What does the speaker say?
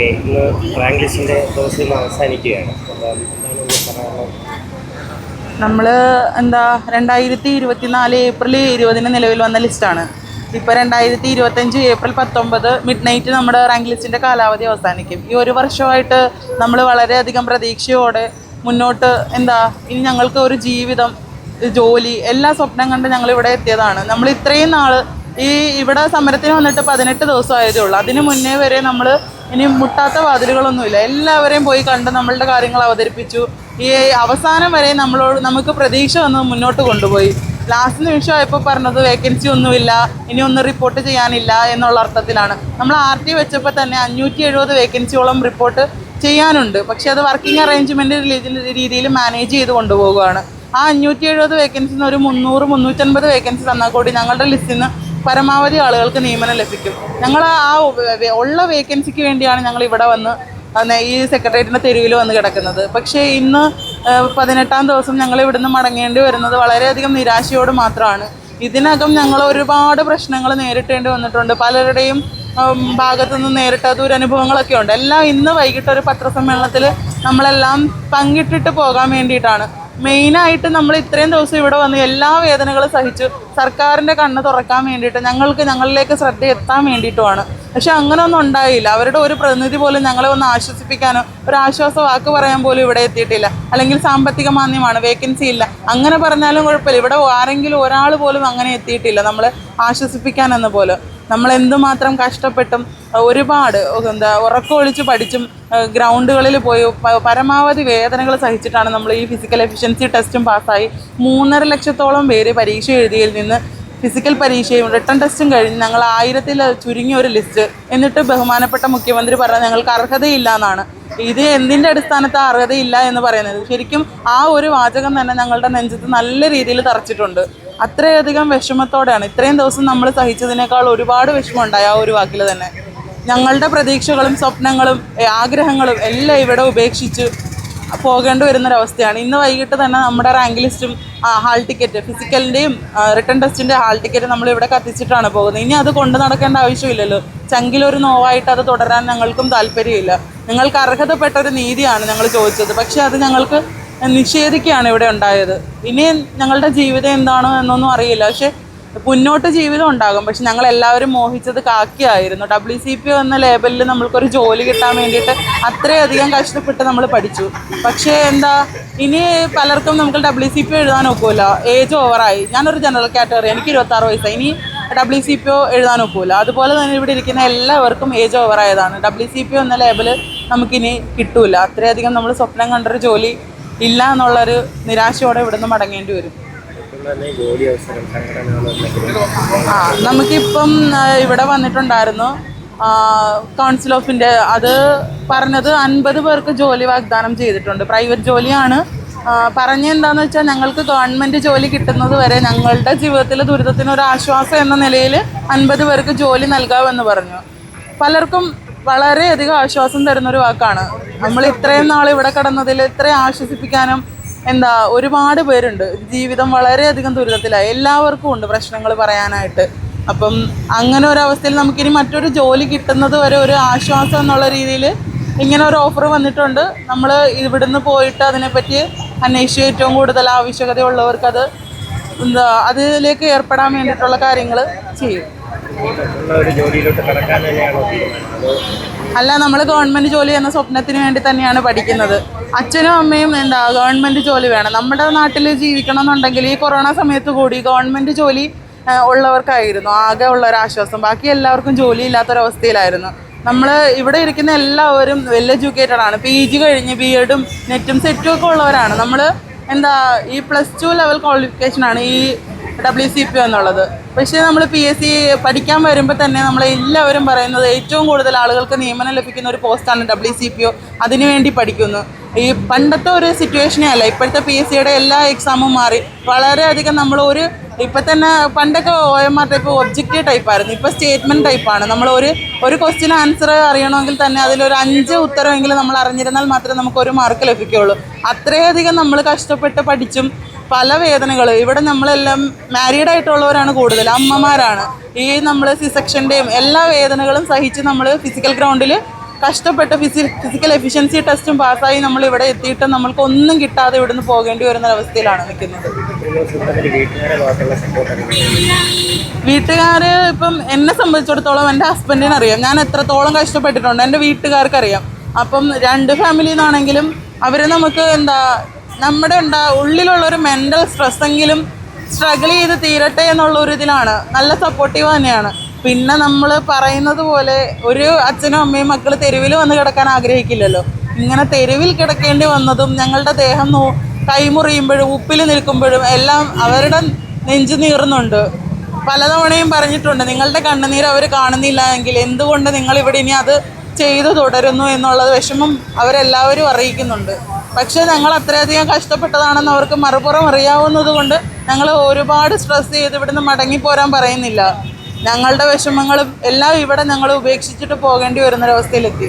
Okay ഇന്ന് rank ലിസ്റ്റിന്റെ ദിവസം ഇന്ന് അവസാനിക്കുകയാണ് നമ്മൾ എന്താ രണ്ടായിരത്തി ഇരുപത്തിനാല് ഏപ്രിൽ ഇരുപതിന് നിലവിൽ വന്ന ലിസ്റ്റാണ്. ഇപ്പോൾ രണ്ടായിരത്തി ഇരുപത്തഞ്ച് ഏപ്രിൽ പത്തൊമ്പത് മിഡ് നൈറ്റ് നമ്മുടെ റാങ്ക് ലിസ്റ്റിന്റെ കാലാവധി അവസാനിക്കും. ഈ ഒരു വർഷമായിട്ട് നമ്മൾ വളരെയധികം പ്രതീക്ഷയോടെ മുന്നോട്ട് എന്താ ഇനി ഞങ്ങൾക്ക് ഒരു ജീവിതം ജോലി എല്ലാ സ്വപ്നം കണ്ട് ഞങ്ങൾ ഇവിടെ എത്തിയതാണ്. നമ്മൾ ഇത്രയും നാൾ ഈ ഇവിടെ സമരത്തിന് വന്നിട്ട് പതിനെട്ട് ദിവസമായതേ ഉള്ളൂ. അതിന് മുന്നേ വരെ നമ്മൾ ഇനി മുട്ടാത്ത വാതിലുകളൊന്നുമില്ല. എല്ലാവരെയും പോയി കണ്ട് നമ്മളുടെ കാര്യങ്ങൾ അവതരിപ്പിച്ചു. ഈ അവസാനം വരെ നമ്മളോട് നമുക്ക് പ്രതീക്ഷ വന്ന് മുന്നോട്ട് കൊണ്ടുപോയി. ലാസ്റ്റ് നിമിഷമായപ്പോൾ പറഞ്ഞത് വേക്കൻസി ഒന്നുമില്ല ഇനി ഒന്നും റിപ്പോർട്ട് ചെയ്യാനില്ല എന്നുള്ള അർത്ഥത്തിലാണ്. നമ്മൾ ആർ ടി വെച്ചപ്പോൾ തന്നെ അഞ്ഞൂറ്റി എഴുപത് വേക്കൻസിയോളം റിപ്പോർട്ട് ചെയ്യാനുണ്ട്. പക്ഷേ അത് വർക്കിംഗ് അറേഞ്ച്മെന്റ് രീതിയിൽ മാനേജ് ചെയ്ത് കൊണ്ടുപോകുകയാണ് ആ അഞ്ഞൂറ്റി എഴുപത് വേക്കൻസിന്ന് ഒരു മുന്നൂറ് മുന്നൂറ്റൻപത് വേക്കൻസി തന്നാൽ കൂടി ഞങ്ങളുടെ ലിസ്റ്റിൽ നിന്ന് പരമാവധി ആളുകൾക്ക് നിയമനം ലഭിക്കും. ഞങ്ങൾ ആ ഉള്ള വേക്കൻസിക്ക് വേണ്ടിയാണ് ഞങ്ങൾ ഇവിടെ വന്ന് ഈ സെക്രട്ടേറിയറ്റിന്റെ തെരുവിൽ വന്ന് കിടക്കുന്നത്. പക്ഷേ ഇന്ന് പതിനെട്ടാം ദിവസം ഞങ്ങൾ ഇവിടുന്ന് മടങ്ങേണ്ടി വരുന്നത് വളരെയധികം നിരാശയോട് മാത്രമാണ്. ഇതിനകം ഞങ്ങൾ ഒരുപാട് പ്രശ്നങ്ങൾ നേരിട്ടേണ്ടി വന്നിട്ടുണ്ട്. പലരുടെയും ഭാഗത്തു നിന്ന് നേരിട്ട ദുരനുഭവങ്ങളൊക്കെ ഉണ്ട്. എല്ലാം ഇന്ന് വൈകിട്ട് ഒരു പത്രസമ്മേളനത്തിൽ നമ്മളെല്ലാം പങ്കിട്ടിട്ട് പോകാൻ വേണ്ടിയിട്ടാണ്. മെയിനായിട്ട് നമ്മൾ ഇത്രയും ദിവസം ഇവിടെ വന്ന് എല്ലാ വേദനകളും സഹിച്ചു സർക്കാരിന്റെ കണ്ണ് തുറക്കാൻ വേണ്ടിയിട്ട് ഞങ്ങൾക്ക് ഞങ്ങളിലേക്ക് ശ്രദ്ധ എത്താൻ വേണ്ടിയിട്ടുമാണ്. പക്ഷെ അങ്ങനെ ഒന്നും ഉണ്ടായില്ല. അവരുടെ ഒരു പ്രതിനിധി പോലും ഞങ്ങളെ ഒന്ന് ആശ്വസിപ്പിക്കാനോ ഒരു ആശ്വാസ വാക്ക് പറയാൻ പോലും ഇവിടെ എത്തിയിട്ടില്ല. അല്ലെങ്കിൽ സാമ്പത്തിക മാന്യമാണ് വേക്കൻസി ഇല്ല. അങ്ങനെ പറഞ്ഞാലും കുഴപ്പമില്ല. ഇവിടെ ആരെങ്കിലും ഒരാൾ പോലും അങ്ങനെ എത്തിയിട്ടില്ല നമ്മൾ ആശ്വസിപ്പിക്കാനെന്ന് പോലെ. നമ്മൾ എന്തുമാത്രം കഷ്ടപ്പെട്ടും ഒരുപാട് എന്താ ഉറക്കമൊളിച്ച് പഠിച്ചും ഗ്രൗണ്ടുകളിൽ പോയി പരമാവധി വേദനകൾ സഹിച്ചിട്ടാണ് നമ്മൾ ഈ ഫിസിക്കൽ എഫിഷ്യൻസി ടെസ്റ്റും പാസ്സായി മൂന്നര ലക്ഷത്തോളം പേര് പരീക്ഷ എഴുതിയിൽ നിന്ന് ഫിസിക്കൽ പരീക്ഷയും റിട്ടേൺ ടെസ്റ്റും കഴിഞ്ഞ് ഞങ്ങൾ ആയിരത്തിൽ ചുരുങ്ങിയ ഒരു ലിസ്റ്റ് എന്നിട്ട് ബഹുമാനപ്പെട്ട മുഖ്യമന്ത്രി പറഞ്ഞ ഞങ്ങൾക്ക് അർഹതയില്ല എന്നാണ്. ഇത് എന്തിന്റെ അടിസ്ഥാനത്ത് അർഹതയില്ല എന്ന് പറയുന്നത്? ശരിക്കും ആ ഒരു വാചകം തന്നെ ഞങ്ങളുടെ നെഞ്ചത്ത് നല്ല രീതിയിൽ തറച്ചിട്ടുണ്ട്. അത്രയധികം വിഷമത്തോടെയാണ്. ഇത്രയും ദിവസം നമ്മൾ സഹിച്ചതിനേക്കാൾ ഒരുപാട് വിഷമമുണ്ടായി ആ ഒരു വാക്കിൽ തന്നെ. ഞങ്ങളുടെ പ്രതീക്ഷകളും സ്വപ്നങ്ങളും ആഗ്രഹങ്ങളും എല്ലാം ഇവിടെ ഉപേക്ഷിച്ച് പോകേണ്ടി വരുന്നൊരവസ്ഥയാണ്. ഇന്ന് വൈകിട്ട് തന്നെ നമ്മുടെ റാങ്ക് ലിസ്റ്റും ഹാൾ ടിക്കറ്റ് ഫിസിക്കലിന്റെയും റിട്ടേൺ ടെസ്റ്റിന്റെ ഹാൾ ടിക്കറ്റ് നമ്മൾ ഇവിടെ കത്തിച്ചിട്ടാണ് പോകുന്നത്. ഇനി അത് കൊണ്ടു നടക്കേണ്ട ആവശ്യമില്ലല്ലോ. ചങ്കിലൊരു നോവായിട്ട് അത് തുടരാൻ ഞങ്ങൾക്കും താല്പര്യമില്ല. നിങ്ങൾക്ക് അർഹതപ്പെട്ട ഒരു നീതിയാണ് ഞങ്ങൾ ചോദിച്ചത്. പക്ഷേ അത് ഞങ്ങൾക്ക് നിഷേധിക്കുകയാണ് ഇവിടെ ഉണ്ടായത്. ഇനി ഞങ്ങളുടെ ജീവിതം എന്താണോ എന്നൊന്നും അറിയില്ല. പക്ഷെ മുന്നോട്ട് ജീവിതം ഉണ്ടാകും. പക്ഷെ ഞങ്ങൾ എല്ലാവരും മോഹിച്ചത് കാക്കിയായിരുന്നു. ഡബ്ല്യു സി പി എന്ന ലേബലിൽ നമ്മൾക്കൊരു ജോലി കിട്ടാൻ വേണ്ടിയിട്ട് അത്രയധികം കഷ്ടപ്പെട്ട് നമ്മൾ പഠിച്ചു. പക്ഷേ എന്താ ഇനി പലർക്കും നമുക്ക് ഡബ്ല്യു സി പി എഴുതാൻ ഒക്കില്ല ഏജ് ഓവറായി. ഞാനൊരു ജനറൽ കാറ്റഗറി എനിക്ക് ഇരുപത്താറ് വയസ്സായി. ഇനി ഡബ്ല്യു സി പി ഒ എഴുതാൻ ഒക്കില്ല അതുപോലെ തന്നെ ഇവിടെ ഇരിക്കുന്ന എല്ലാവർക്കും ഏജ് ഓവറായതാണ്. ഡബ്ല്യു സി പി എന്ന ലേബൽ നമുക്കിനി കിട്ടൂല. അത്രയധികം നമ്മൾ സ്വപ്നം കണ്ടൊരു ജോലി ഇല്ല എന്നുള്ളൊരു നിരാശയോടെ ഇവിടുന്ന് മടങ്ങേണ്ടി വരും. അവസരം ആ നമുക്കിപ്പം ഇവിടെ വന്നിട്ടുണ്ടായിരുന്നു. കൗൺസിൽ ഓഫിന്റെ അത് പറഞ്ഞത് അൻപത് പേർക്ക് ജോലി വാഗ്ദാനം ചെയ്തിട്ടുണ്ട്. പ്രൈവറ്റ് ജോലിയാണ്. പറഞ്ഞെന്താന്ന് പറഞ്ഞ വെച്ചാൽ ഞങ്ങൾക്ക് ഗവൺമെന്റ് ജോലി കിട്ടുന്നത് വരെ ഞങ്ങളുടെ ജീവിതത്തിലെ ദുരിതത്തിന് ഒരു ആശ്വാസം എന്ന നിലയിൽ അൻപത് പേർക്ക് ജോലി നൽകാമെന്ന് പറഞ്ഞു. പലർക്കും വളരെയധികം ആശ്വാസം തരുന്നൊരു വാക്കാണ്. നമ്മൾ ഇത്രയും നാൾ ഇവിടെ കിടന്നതിൽ ഇത്രയും ആശ്വസിപ്പിക്കാനും എന്താ ഒരുപാട് പേരുണ്ട്. ജീവിതം വളരെയധികം ദുരിതത്തിലായി. എല്ലാവർക്കും ഉണ്ട് പ്രശ്നങ്ങൾ പറയാനായിട്ട്. അപ്പം അങ്ങനെ ഒരു അവസ്ഥയിൽ നമുക്കിനി മറ്റൊരു ജോലി കിട്ടുന്നത് വരെ ഒരു ആശ്വാസം എന്നുള്ള രീതിയിൽ ഇങ്ങനെ ഒരു ഓഫർ വന്നിട്ടുണ്ട്. നമ്മൾ ഇവിടുന്ന് പോയിട്ട് അതിനെപ്പറ്റി അന്വേഷിച്ച് ഏറ്റവും കൂടുതൽ ആവശ്യകതയുള്ളവർക്ക് അത് എന്താ അതിലേക്ക് ഏർപ്പെടാൻ വേണ്ടിയിട്ടുള്ള കാര്യങ്ങൾ ചെയ്യും. അല്ല നമ്മൾ ഗവൺമെന്റ് ജോലി എന്ന സ്വപ്നത്തിന് വേണ്ടി തന്നെയാണ് പഠിക്കുന്നത്. അച്ഛനും അമ്മയും എന്താ ഗവൺമെന്റ് ജോലി വേണം. നമ്മുടെ നാട്ടിൽ ജീവിക്കണം എന്നുണ്ടെങ്കിൽ ഈ കൊറോണ സമയത്ത് കൂടി ഗവൺമെന്റ് ജോലി ഉള്ളവർക്കായിരുന്നു. ആകെ ഉള്ള ഒരു ആശ്വാസം ബാക്കി എല്ലാവർക്കും ജോലി ഇല്ലാത്തൊരവസ്ഥയിലായിരുന്നു. നമ്മൾ ഇവിടെ ഇരിക്കുന്ന എല്ലാവരും വെൽ എഡ്യൂക്കേറ്റഡ് ആണ്. പി ജി കഴിഞ്ഞ് ബി എഡും നെറ്റും സെറ്റും ഒക്കെ ഉള്ളവരാണ്. നമ്മൾ എന്താ ഈ പ്ലസ് ടു ലെവൽ ക്വാളിഫിക്കേഷൻ ആണ് ഈ ഡബ്ല്യു സി പി എന്നുള്ളത്. പക്ഷേ നമ്മൾ പി എസ് സി പഠിക്കാൻ വരുമ്പോൾ തന്നെ നമ്മൾ എല്ലാവരും പറയുന്നത് ഏറ്റവും കൂടുതൽ ആളുകൾക്ക് നിയമനം ലഭിക്കുന്ന ഒരു പോസ്റ്റാണ് ഡബ്ല്യു സി പി ഒ അതിനുവേണ്ടി പഠിക്കുന്നു. ഈ പണ്ടത്തെ ഒരു സിറ്റുവേഷനേ അല്ല ഇപ്പോഴത്തെ പി എസ് സിയുടെ എല്ലാ എക്സാമും മാറി. വളരെയധികം നമ്മൾ ഒരു ഇപ്പം തന്നെ പണ്ടൊക്കെ O M R type objective ടൈപ്പായിരുന്നു ഇപ്പോൾ സ്റ്റേറ്റ്മെന്റ് ടൈപ്പാണ് നമ്മൾ ഒരു ഒരു ക്വസ്റ്റ്യൻ ആൻസർ അറിയണമെങ്കിൽ തന്നെ അതിലൊരു അഞ്ച് ഉത്തരമെങ്കിലും നമ്മൾ അറിഞ്ഞിരുന്നാൽ മാത്രമേ നമുക്ക് ഒരു മാർക്ക് ലഭിക്കുകയുള്ളൂ അത്രയധികം നമ്മൾ കഷ്ടപ്പെട്ട് പഠിച്ചും പല വേദനകൾ ഇവിടെ നമ്മളെല്ലാം മാരീഡ് ആയിട്ടുള്ളവരാണ് കൂടുതൽ അമ്മമാരാണ്. ഈ നമ്മൾ സിസെക്ഷന്റെയും എല്ലാ വേദനകളും സഹിച്ച് നമ്മൾ ഫിസിക്കൽ ഗ്രൗണ്ടിൽ കഷ്ടപ്പെട്ട് ഫിസി ഫിസിക്കൽ എഫിഷ്യൻസി ടെസ്റ്റും പാസ്സായി നമ്മൾ ഇവിടെ എത്തിയിട്ട് നമ്മൾക്ക് ഒന്നും കിട്ടാതെ ഇവിടുന്ന് പോകേണ്ടി വരുന്ന അവസ്ഥയിലാണ് നിൽക്കുന്നത്. വീട്ടുകാർ ഇപ്പം എന്നെ സംബന്ധിച്ചിടത്തോളം എന്റെ ഹസ്ബൻഡിന് അറിയാം ഞാൻ എത്രത്തോളം കഷ്ടപ്പെട്ടിട്ടുണ്ട്. എന്റെ വീട്ടുകാർക്കറിയാം. അപ്പം രണ്ട് ഫാമിലിയിൽ നിന്നാണെങ്കിലും അവർ നമുക്ക് എന്താ നമ്മുടെ ഉണ്ടാ ഉള്ളിലുള്ള ഒരു മെന്റൽ സ്ട്രെസ്സെങ്കിലും സ്ട്രഗിൾ ചെയ്ത് തീരട്ടെ എന്നുള്ള ഒരു ഇതിലാണ്. നല്ല സപ്പോർട്ടീവ് തന്നെയാണ്. പിന്നെ നമ്മൾ പറയുന്നത് പോലെ ഒരു അച്ഛനും അമ്മയും മക്കൾ തെരുവിൽ വന്ന് കിടക്കാൻ ആഗ്രഹിക്കില്ലല്ലോ. ഇങ്ങനെ തെരുവിൽ കിടക്കേണ്ടി വന്നതും ഞങ്ങളുടെ ദേഹം കൈമുറിയുമ്പോഴും ഉപ്പിൽ നിൽക്കുമ്പോഴും എല്ലാം അവരുടെ നെഞ്ചു നീറുന്നുണ്ട്. പലതവണയും പറഞ്ഞിട്ടുണ്ട് നിങ്ങളുടെ കണ്ണുനീർ അവർ കാണുന്നില്ല എങ്കിൽ എന്തുകൊണ്ട് നിങ്ങൾ ഇവിടെ ഇനി അത് ചെയ്തു തുടരുന്നു? എന്നുള്ളത് വിഷമം അവരെല്ലാവരും അറിയിക്കുന്നുണ്ട്. പക്ഷേ ഞങ്ങൾ അത്രയധികം കഷ്ടപ്പെട്ടതാണെന്ന് അവർക്ക് മറുപുറം അറിയാവുന്നത് കൊണ്ട് ഞങ്ങൾ ഒരുപാട് സ്ട്രെസ് ചെയ്ത് ഇവിടുന്ന് മടങ്ങിപ്പോരാൻ പറയുന്നില്ല. ഞങ്ങളുടെ വിഷമങ്ങളും എല്ലാം ഇവിടെ ഞങ്ങൾ ഉപേക്ഷിച്ചിട്ട് പോകേണ്ടി വരുന്നൊരവസ്ഥയിലെത്തി.